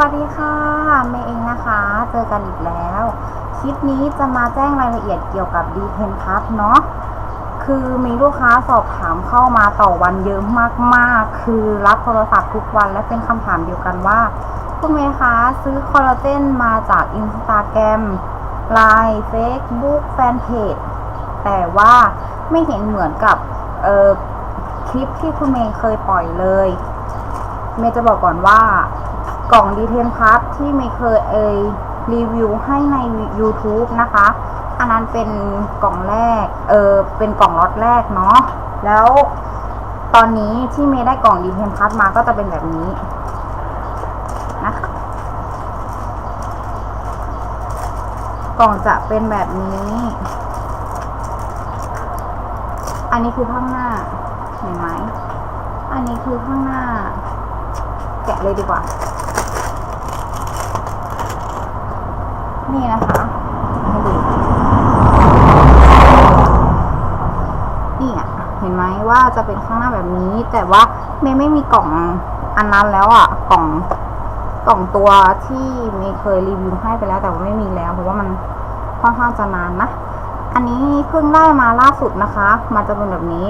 วัสดีค่ะเมย์เองนะคะ เจอกันอีกแล้ว คลิปนี้จะมาแจ้งรายละเอียดเกี่ยวกับ d ีเทนพัทเนาะคือมีลูกค้าสอบถามเข้ามาต่อวันเยอะมากๆ คือรับโทรศัพท์ทุกวันและเป็นคำถามเดียวกันว่าคุณเมย์คะซื้อคอลลาเจนมาจากอินสตาแกรมไลน์เฟซบุ๊กแฟนเพจแต่ว่าไม่เห็นเหมือนกับคลิปที่คุณเมย์เคยปล่อยเลย เมย์จะบอกก่อนว่า กล่องดีเทนพัทที่เมย์เคยเอยรีวิวให้ใน YouTube นะคะ อันนั้นเป็นกล่องแรก เออเป็นกล่องล็อตแรกเนาะ แล้วตอนนี้ที่เมย์ได้กล่องดีเทนพัทมาก็จะเป็นแบบนี้นะคะ กล่องจะเป็นแบบนี้ อันนี้คือข้างหน้า เห็นไหม อันนี้คือข้างหน้า แกะเลยดีกว่า นี่นะคะให้ดูนี่อะเห็นไหมว่าจะเป็นข้างหน้าแบบนี้ แต่ว่าเมย์ไม่มีกล่องอันนั้นแล้วอะ กล่องกล่องตัวที่เมย์เคยรีวิวให้ไปแล้ว แต่ว่าไม่มีแล้ว เพราะว่ามันค่อนข้างจะนานนะ อันนี้เพิ่งได้มาล่าสุดนะคะ มันจะเป็นแบบนี้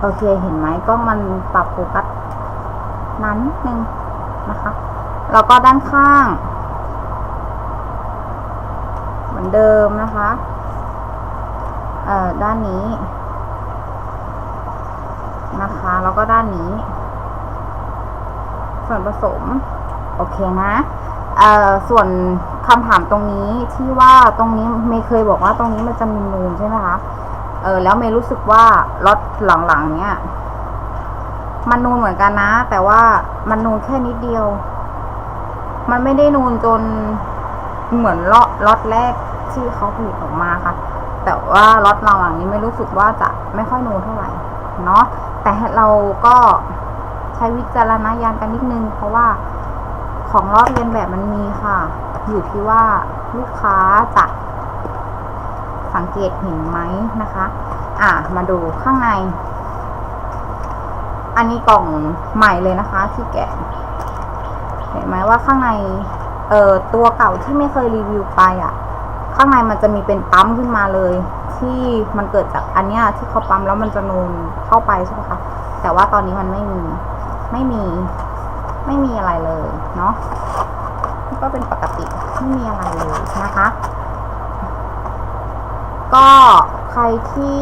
โอเคเห็นไหมก็มันปรับโฟกัสนานนิดนึงนะคะ แล้วก็ด้านข้าง เหมือนเดิมนะคะเอ่อด้านนี้นะคะ แล้วก็ด้านนี้ ส่วนผสม โอเคนะเอ่อส่วนคำถามตรงนี้ที่ว่าตรงนี้เมย์เคยบอกว่าตรงนี้มันจะมีนูนใช่ไหมคะเออแล้วเมย์รู้สึกว่ารถหลังๆ เนี้ยมันนูนเหมือนกันนะ แต่ว่ามันนูนแค่นิดเดียว มันไม่ได้นูนจนเหมือนล็อตล็อตแรกที่เขาผลิตออกมาค่ะ แต่ว่าล็อตหลังนี้ไม่รู้สึกว่าจะไม่ค่อยนูนเท่าไหร่เนาะแต่เราก็ใช้วิจารณญาณกันนิดนึง เพราะว่าของลอกเรียนแบบมันมีค่ะ อยู่ที่ว่าลูกค้าจะสังเกตเห็นไหมนะคะ อะมาดูข้างใน อันนี้กล่องใหม่เลยนะคะ ที่แกะ เห็นไหมว่าข้างในเอ่อตัวเก่าที่ไม่เคยรีวิวไปอะ ข้างในมันจะมีเป็นปั๊มขึ้นมาเลย ที่มันเกิดจากอันเนี้ยที่เขาปั๊มแล้วมันจะนูนเข้าไปใช่ไหมคะแต่ว่าตอนนี้มันไม่มีไม่มี ไม่มีอะไรเลยเนาะก็เป็นปกติไม่มีอะไรเลยนะคะ ก็ใครที่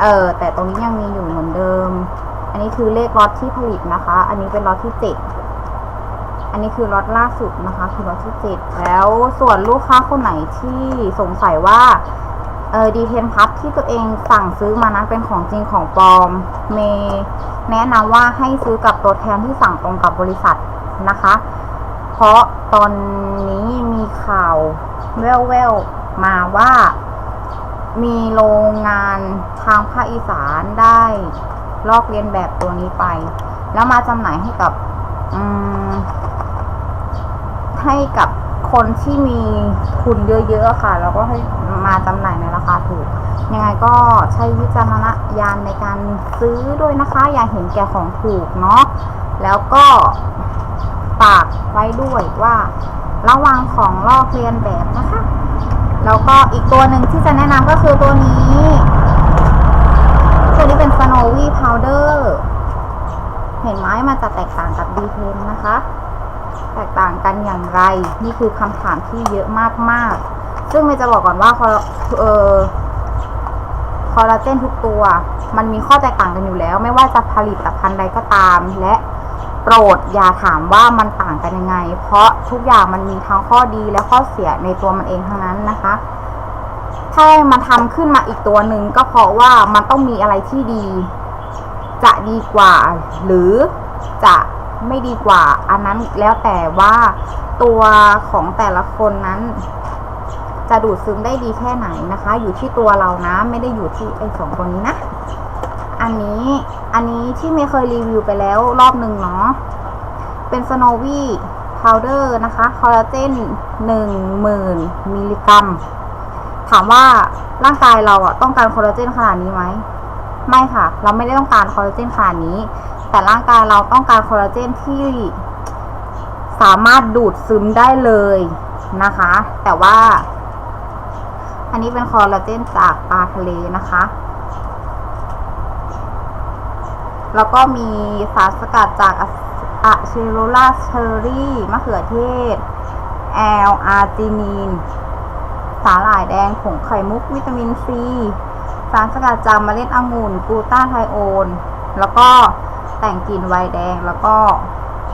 เออแต่ตรงนี้ยังมีอยู่เหมือนเดิม อันนี้คือเลขล็อตที่ผลิตนะคะ อันนี้เป็นล็อตที่เจ็ด อันนี้คือล็อตล่าสุดนะคะ คือล็อตที่เจ็ดแล้วส่วนลูกค้าคนไหนที่สงสัยว่าเออดีเทนพัทที่ตัวเองสั่งซื้อมานั้นเป็นของจริงของปลอม เมย์แนะนำว่าให้ซื้อกับตัวแทนที่สั่งตรงกับบริษัทนะคะ เพราะตอนนี้มีข่าวแว่วๆมาว่า มีโรงงานทางภาคอีสานได้ลอกเลียนแบบตัวนี้ไป แล้วมาจำหน่ายให้กับอืม ให้กับคนที่มีทุนเยอะๆค่ะ แล้วก็ให้มาจำหน่ายในราคาถูก ยังไงก็ใช้วิจารณญาณในการซื้อด้วยนะคะ อย่าเห็นแก่ของถูกเนาะแล้วก็ฝากไว้ด้วยว่าระวังของลอกเลียนแบบนะคะ แล้วก็อีกตัวหนึ่งที่จะแนะนำก็คือตัวนี้ตัวนี้เป็น Snowy Powder เห็นไหมมันจะแตกต่างกับ d ีเทนนะคะ แตกต่างกันอย่างไร นี่คือคำถามที่เยอะมากๆ ซึ่งเมย์จะบอกก่อนว่าคอเออคอลลาเจนทุกตัว มันมีข้อแตกต่างกันอยู่แล้ว ไม่ว่าจะผลิตภัณฑ์ใดก็ตาม และโปรดอย่าถามว่ามันต่างกันยังไง เพราะทุกอย่างมันมีทั้งข้อดีและข้อเสียในตัวมันเองทั้งนั้นนะคะถ้ามันทำขึ้นมาอีกตัวหนึ่งก็เพราะว่ามันต้องมีอะไรที่ดี จะดีกว่า หรือจะ ไม่ดีกว่า อันนั้นแล้วแต่ว่าตัวของแต่ละคนนั้น จะดูดซึมได้ดีแค่ไหนนะคะ อยู่ที่ตัวเรานะ ไม่ได้อยู่ที่ไอ้สองตัวนี้นะ อันนี้อันนี้ที่เมย์เคยรีวิวไปแล้วรอบหนึ่งเนาะเป็น Snowy Powder นะคะคอลลาเจนหนึ่งหมื่นมิลลิกรัม ถามว่าร่างกายเราอะต้องการคอลลาเจนขนาดนี้ไหม ไม่ค่ะ เราไม่ได้ต้องการคอลลาเจนขนาดนี้ แต่ร่างกายเราต้องการคอลลาเจนที่สามารถดูดซึมได้เลยนะคะ แต่ว่า อันนี้เป็นคอลลาเจนจากปลาทะเลนะคะ แล้วก็มีสารสกัดจากอะเชโรลาเชอรี่มะเขือเทศ แอลอาร์จินีน สาหร่ายแดงผงไข่มุกวิตามินซี สารสกัดจากเมล็ดองุ่นกูตาไทโอน แล้วก็ แต่งกลิ่นไวน์แดง แล้วก็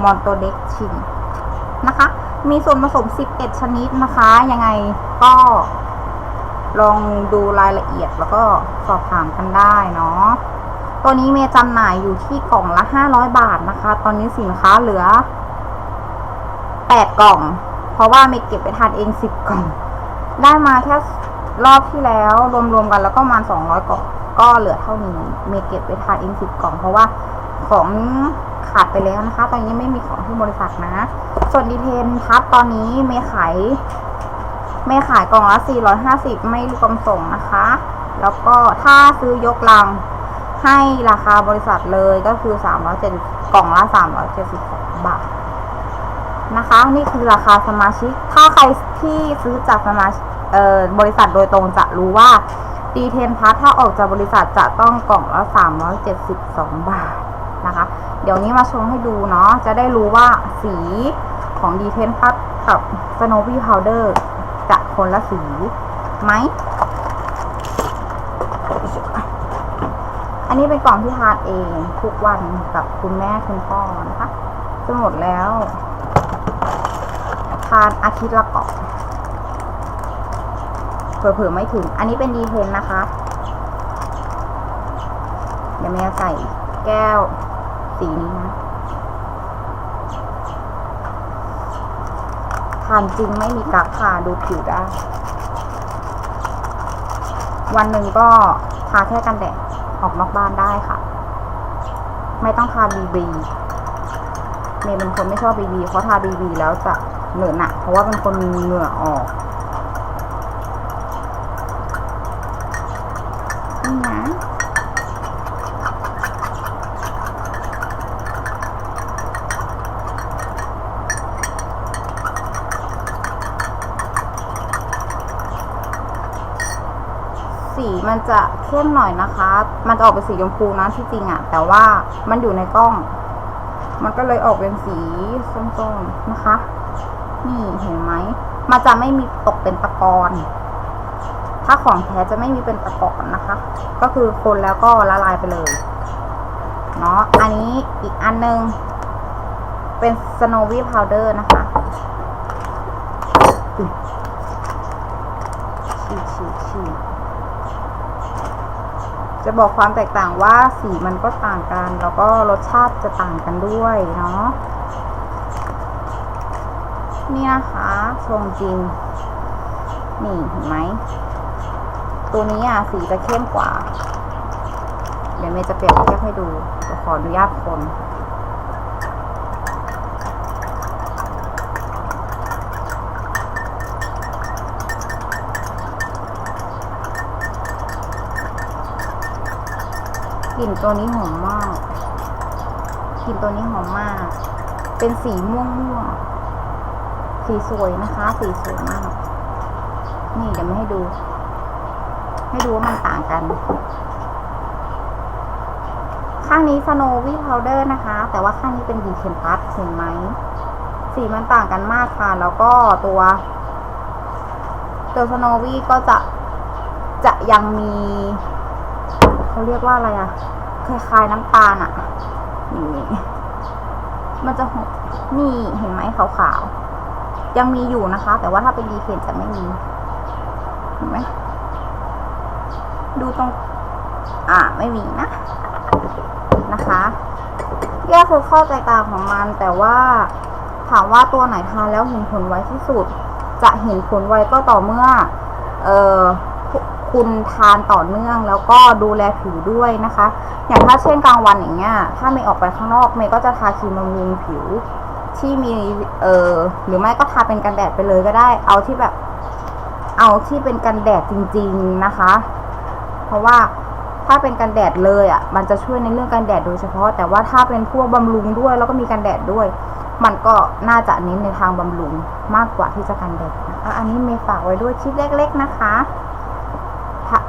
มอนโตเด็กชินนะคะ มีส่วนผสม 11 ชนิดนะคะ ยังไงก็ลองดูรายละเอียดแล้วก็สอบถามกันได้เนาะ ตัวนี้เมย์จำหน่ายอยู่ที่กล่องละ 500 บาทนะคะ ตอนนี้สินค้าเหลือ 8 กล่อง เพราะว่าเมย์เก็บไปทานเอง 10 กล่อง ได้มาแค่รอบที่แล้วรวมๆกันแล้วก็มา 200 กล่อง ก็เหลือเท่านี้ เมย์เก็บไปทานเอง 10 กล่อง เพราะว่า ของขาดไปแล้วนะคะ ตอนนี้ไม่มีของที่บริษัทนะ ส่วนดีเทนพับตอนนี้เมย์ขายเมย์ขายกล่องละ450 ไม่รวมส่งนะคะ แล้วก็ถ้าซื้อยกลังให้ราคาบริษัทเลยก็คือ370กล่องละ372บาทนะคะ นี่คือราคาสมาชิก ถ้าใครที่ซื้อจากสมาชิกเอ่อบริษัทโดยตรงจะรู้ว่าดีเทนพัทถ้าออกจากบริษัทจะต้องกล่องละ372 บาท นะคะ เดี๋ยวนี้มาชงให้ดูเนาะจะได้รู้ว่าสีของดีเทนพัทกับสโนวี่พาวเดอร์จะคนละสีไหม อันนี้เป็นกล่องที่ทานเองทุกวันกับคุณแม่คุณพ่อนะคะจะหมดแล้วทานอาทิตย์ละกล่องเผื่อๆไม่ถึง อันนี้เป็นดีเทนนะคะ เดี๋ยวแม่ใส่แก้ว สีนี้นะทานจริงไม่มีกักค่ะดูผิวได้ วันหนึ่งก็ทาแค่กันแดดออกนอกบ้านได้ค่ะ ไม่ต้องทาบีบีเมย์เป็นคนไม่ชอบบีบีเพราะทาบีบีแล้วจะเหนอะหนะเพราะว่าเป็นคนมีเหงื่อออกนี่นะ สีมันจะเข้มหน่อยนะคะ มันจะออกเป็นสีชมพูนะที่จริงอะแต่ว่ามันอยู่ในกล้อง มันก็เลยออกเป็นสีส้มๆนะคะ นี่เห็นไหม มันจะไม่มีตกเป็นตะกอน ถ้าของแท้จะไม่มีเป็นตะกอนนะคะ ก็คือคนแล้วก็ละลายไปเลย เนาะ อันนี้อีกอันนึง เป็น snowy powder นะคะฉีดฉีดฉีด จะบอกความแตกต่างว่าสีมันก็ต่างกัน แล้วก็รสชาติจะต่างกันด้วยเนาะนี่นะคะชงจริง นี่เห็นไหม ตัวนี้อะสีจะเข้มกว่า เดี๋ยวเมย์จะเปรียบเทียบให้ดูขออนุญาตคน กลิ่นตัวนี้หอมมาก กลิ่นตัวนี้หอมมาก เป็นสีม่วงม่วงสีสวยนะคะ สีสวยมาก นี่เดี๋ยวไม่ให้ดู ให้ดูว่ามันต่างกัน ข้างนี้ Snowy Powder นะคะ แต่ว่าข้างนี้เป็นดีเคนพัทเห็นไหม สีมันต่างกันมากค่ะ แล้วก็ตัว ตัว Snowy ก็จะจะยังมี เขาเรียกว่าอะไรอะคล้ายๆน้ำตาลอะนี่มันจะนี่เห็นไหมขาวๆยังมีอยู่นะคะ แต่ว่าถ้าเป็นดีเคนจะไม่มีเห็นไหมดูตรง อ่าไม่มีนะนะคะนี่ก็คือข้อแตกต่างของมัน แต่ว่าถามว่าตัวไหนทานแล้วเห็นผลไวที่สุด จะเห็นผลไวก็ต่อเมื่อ เออ คุณทานต่อเนื่องแล้วก็ดูแลผิวด้วยนะคะ อย่างถ้าเช่นกลางวันอย่างเงี้ยถ้าเมย์ออกไปข้างนอกเมย์ก็จะทาครีมบำรุงผิว ที่มีเออหรือไม่ก็ทาเป็นกันแดดไปเลยก็ได้ เอาที่แบบ เอาที่เป็นกันแดดจริง ๆนะคะ เพราะว่าถ้าเป็นกันแดดเลยอะ มันจะช่วยในเรื่องกันแดดโดยเฉพาะ แต่ว่าถ้าเป็นพวกบำรุงด้วย แล้วก็มีกันแดดด้วย มันก็น่าจะเน้นในทางบำรุงมากกว่าที่จะกันแดดนะคะอันนี้เมย์ฝากไว้ด้วยชิปเล็ก ๆ นะคะ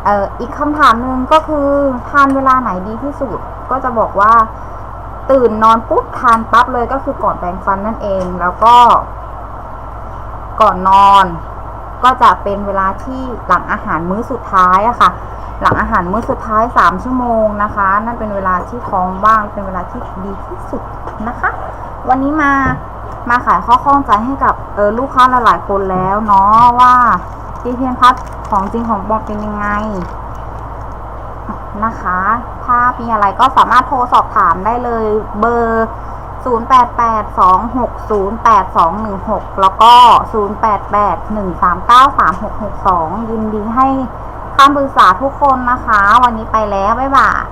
เอ่ออีกคำถามหนึ่งก็คือทานเวลาไหนดีที่สุด ก็จะบอกว่า ตื่นนอนปุ๊บทานปั๊บเลยก็คือก่อนแปรงฟันนั่นเองแล้วก็ ก่อนนอน ก็จะเป็นเวลาที่หลังอาหารมื้อสุดท้ายอะค่ะ หลังอาหารมื้อสุดท้ายสามชั่วโมงนะคะ นั่นเป็นเวลาที่ท้องว่างเป็นเวลาที่ดีที่สุดนะคะ วันนี้มามาขายข้อข้องใจให้กับเออลูกค้าหลายๆคนแล้วเนาะว่าดีเทียนพัด ของจริงของปลอมเป็นยังไงนะคะ ถ้ามีอะไรก็สามารถโทรสอบถามได้เลยเบอร์ 0882608216 แล้วก็ 0881393662 ยินดีให้คำปรึกษาทุกคนนะคะ วันนี้ไปแล้ว บ๊ายบาย